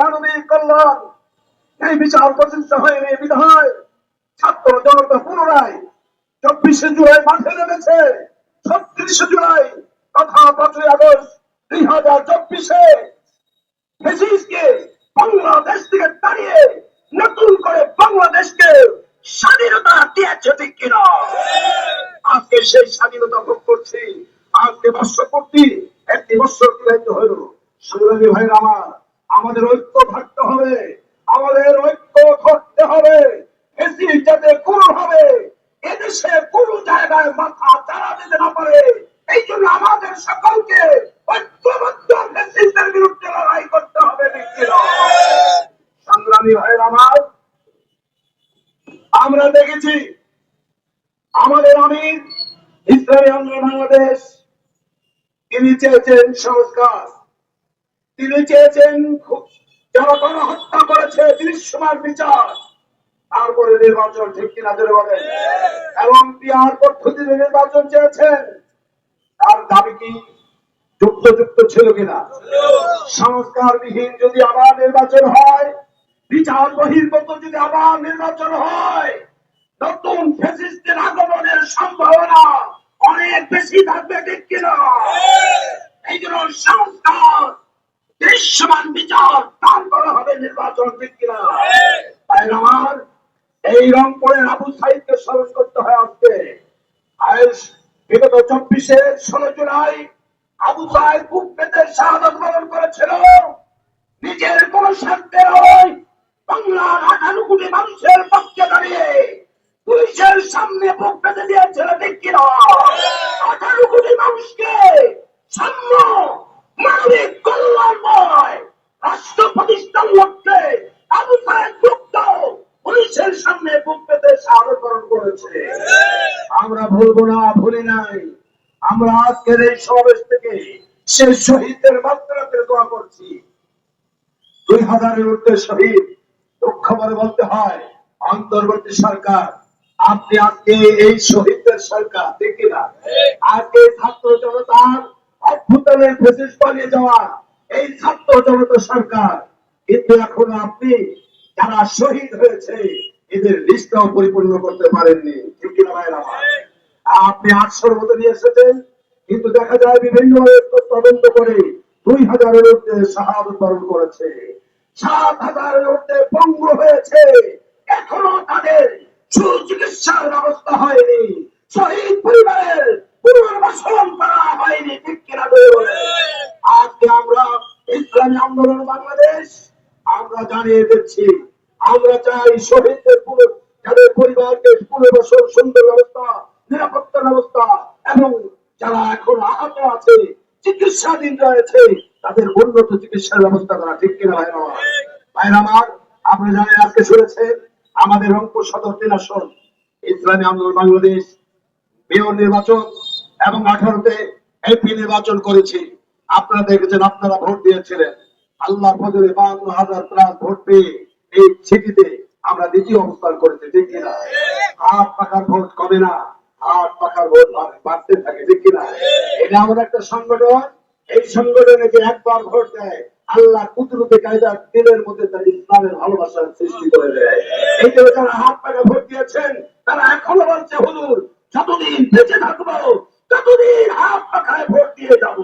মানবিক কল্যাণ, এই বিচার প্রতিষ্ঠা হয়নি বিধায় ছাত্র জনতা পুনরায় চব্বিশে জুলাই মাঠে নেমেছে। ছত্রিশে জুলাই তথা পাঁচই আগস্ট দুই হাজার চব্বিশে ফেসিসকে বাংলাদেশ থেকে তাড়িয়ে নতুন করে বাংলাদেশকে স্বাধীনতা দিয়েছে, ঠিক কিনা? আজকে সেই স্বাধীনতা ভোগ করছি, আজকে বর্ষপূর্তি একটি বৎসর অতিবাহিত হইল সংগ্রামী ভাইয়ের আমার আমাদের ঐক্য থাকতে হবে, আমাদের ঐক্য ধরতে হবে। ফেসিস যাতে কোনোভাবে এদেশে কোন জায়গায় মাথা চারা দিতে না পারে। এই জন্য আমাদের সকলকে ঐক্যবদ্ধ বিরুদ্ধে লড়াই করতে হবে সংগ্রামী ভাইয়ের আমার, আমরা দেখেছি আমাদের আমির, ইসলামী বাংলাদেশ, তিনি চেয়েছেন সংস্কার। তিনি চেয়েছেন যারা গণহত্যা করেছে দৃশ্যমান বিচার। তারপরে নির্বাচন ঠিক কিনা ধরে বলেন। এবং বিহার পদ্ধতিতে নির্বাচন চেয়েছেন। তার দাবি কি যুক্তযুক্ত ছিল কিনা? সংস্কারবিহীন যদি আবার নির্বাচন হয়, বিচার বহির্গত যদি আবার নির্বাচন হয়, নতুন ফ্যাসিস্টের আগমনের সম্ভাবনা অনেক বেশি থাকবে ঠিক কিনা? এই জন্য সংস্কার দৃশ্যমান বিচার তারপরে হবে নির্বাচন ঠিক এই রংপুরের আবু সাইদকে স্মরণ করতে হয় আজকে। আজ বিগত চব্বিশে ষোলো জুলাই আবু সাহেব বুক পেতে শাহাদত বরণ করেছিল। নিজের কোন স্বার্থে নয়। বাংলার আঠারো কোটি মানুষের পক্ষে দাঁড়িয়ে পুলিশের সামনে বুক পেতে দিয়েছিল ঠিক কিনা? আঠারো কোটি মানুষকে সাম্য মানবিক কল্যাণময় রাষ্ট্র প্রতিষ্ঠার লক্ষ্যে আবু সাহেব গুপ্ত পুলিশের সামনে বুক পেতে করেছে আমরা ভুলবো না, ভুলি নাই। আমরা আজকের এই সমাবেশ থেকে সে শহীদদের মাত্রাতে দোয়া করছি। দুই হাজারের ঊর্ধ্বে শহীদ, দুঃখ করে বলতে হয়, অন্তর্বর্তী সরকার, আপনি আজকে এই শহীদদের সরকার দেখি না? আজকে ছাত্র জনতার অভ্যুত্থানের ফেসিস পালিয়ে যাওয়া এই ছাত্র জনতা সরকার। কিন্তু এখন আপনি যারা শহীদ হয়েছে এদের লিস্টটাও পরিপূর্ণ করতে পারেননি। আপনি আটশোর মতো নিয়ে এসেছেন, কিন্তু দেখা যায় বিভিন্ন তদন্ত করে দুই হাজারের ঊর্ধ্বে শাহাদত বরণ করেছে। সাত হাজারের ঊর্ধ্বে পঙ্গু হয়েছে। এখনও তাদের সুচিকিৎসার ব্যবস্থা হয়নি। শহীদ পরিবারের পুনর্বাসন করা হয়নি, ঠিক আজকে আমরা ইসলামী আন্দোলন বাংলাদেশ, আমরা জানিয়ে দিচ্ছি আমরা চাই শহীদদের পুরো, যাদের পরিবারকে পুনর্বাসন সুন্দর ব্যবস্থা নিরাপত্তা ব্যবস্থা, এবং যারা এখন আহত আছে, চিকিৎসাধীন রয়েছে, তাদের উন্নত চিকিৎসার ব্যবস্থা করা ঠিক কিনা ভাই আমার ভাই আমার আপনি জানেন আজকে শুনেছেন আমাদের রংপুর সদর তিন ইসলামী আন্দোলন বাংলাদেশ, মেয়র নির্বাচন, এবং আঠারোতে এমপি নির্বাচন করেছি। আপনারা দেখেছেন, আপনারা ভোট দিয়েছিলেন। আল্লাহ ফজলে বাহান্ন হাজার প্লাস ভোট পেয়ে এই সিটিতে আমরা দ্বিতীয় অবস্থান করেছি, ঠিক কিনা? হাত পাখার ভোট কমে না, হাত পাখার ভোট বাড়তে থাকে, ঠিক কিনা? এটা আমাদের একটা সংগঠন। এই সংগঠনে যে একবার ভোট দেয় আল্লাহ কুদরতে কায়দা দিলের মধ্যে তার ইসলামের ভালোবাসার সৃষ্টি করে দেয়। এই জন্য যারা হাত পাখা ভোট দিয়েছেন, তারা এখনও বলছে, হুজুর, যতদিন বেঁচে থাকব, ততদিন হাত পাখায় ভোট দিয়ে যাব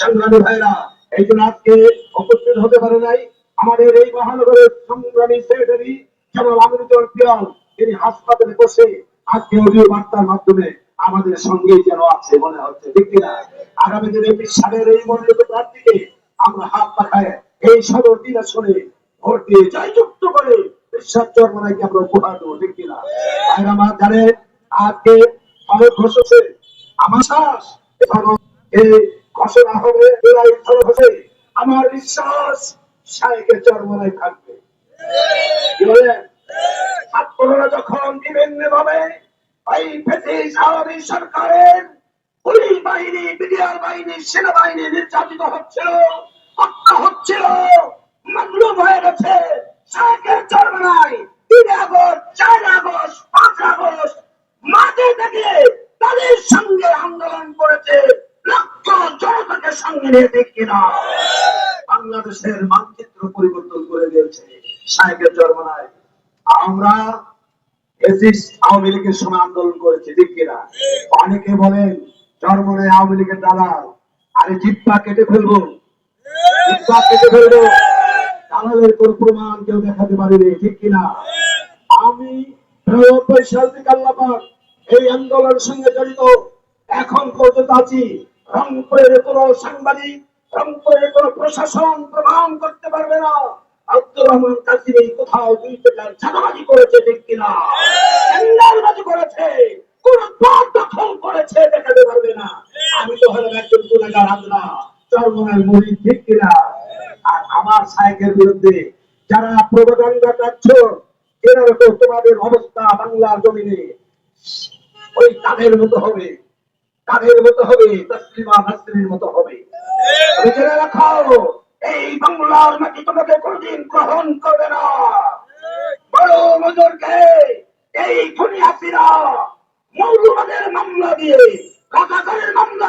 সংগ্রামী ভাইরা, এই জন্য আজকে উপস্থিত হতে পারে নাই। আমাদের এই মহানগরের সংগ্রামী সেক্রেটারি জনাব আমিরুজ্জামান পিয়াল তিনি হাসপাতালে বসে আজকে অডিও বার্তার মাধ্যমে আমাদের সঙ্গেই যেন আছে মনে হচ্ছে, ঠিক কিনা? আগামী দিনে বিশ্বাসের এই মনোনীত প্রার্থীকে আমরা হাত পাখায় এই সদর দিন আসনে ভোট দিয়ে জয়যুক্ত করে বিশ্বাস চর্মনাইকে আমরা উপহার দেবো, ঠিক কিনা? আর আমার জানে আজকে অনেক ঘোষছে আমার শ্বাস, এই ঘোষণা হবে আমার বিশ্বাস সাইকে চর্মনায় থাকবে। ছাত্ররা যখন বিভিন্ন ভাবে সরকারের পুলিশ বাহিনী, বিডিআর বাহিনী, সেনাবাহিনী নির্যাতিত হচ্ছিল, হত্যা হচ্ছিল মামলুম হয়ে গেছে সাইকেল চরমানায়। তিন আগস্ট, চার আগস্ট, পাঁচ আগস্ট, মাঠে থেকে তাদের সঙ্গে আন্দোলন করেছে লক্ষ জনতাকে সঙ্গে নিয়ে ঠিক কিনা। বাংলাদেশের করে সাহেবের জন্মনায় আমরা আওয়ামী লীগের সময় আন্দোলন করেছি, ঠিক অনেকে বলেন জন্মনায় আওয়ামী লীগের দালাল। আরে জিপ্পা কেটে ফেলব। কেটে ফেলব। দালালের কোন প্রমাণ কেউ দেখাতে পারেনি, ঠিক কিনা? আমি এই আন্দোলনের সঙ্গে জড়িত। এখন পর্যন্ত আছি। রংপুরের কোন সাংবাদিক, রংপুরের কোন প্রশাসন প্রমাণ করতে পারবে না। আব্দুর রহমান কাসিম এই কোথাও দুই টাকার ছাদাবাজি করেছে, ঠিক কিনা? করেছে। কোন পদ দখল করেছে দেখাতে পারবে না। আমি তো হলাম একজন গুণাগার আন্দা চরমনের মরি ঠিক কিনা? আর আমার সাহেবের বিরুদ্ধে যারা প্রবগান্ডা কাটছ তো তোমাদের অবস্থা বাংলার জমিনে। ওই তাদের মতো হবে, তাদের মতো হবে, তসলিমা নাসরিনের মতো হবে তবে জেনে রাখো এই বাংলার মাটি তোমাকে কোনদিন গ্রহণ করবে না বড় মজুরকে এই খুনিয়াসিরা মৌলবাদের মামলা দিয়ে কাকাকারের মামলা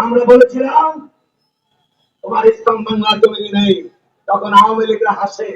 আমরা বলেছিলাম তোমার ইসলাম বাংলার জমি নেই তখন আওয়ামী লীগরা হাসে।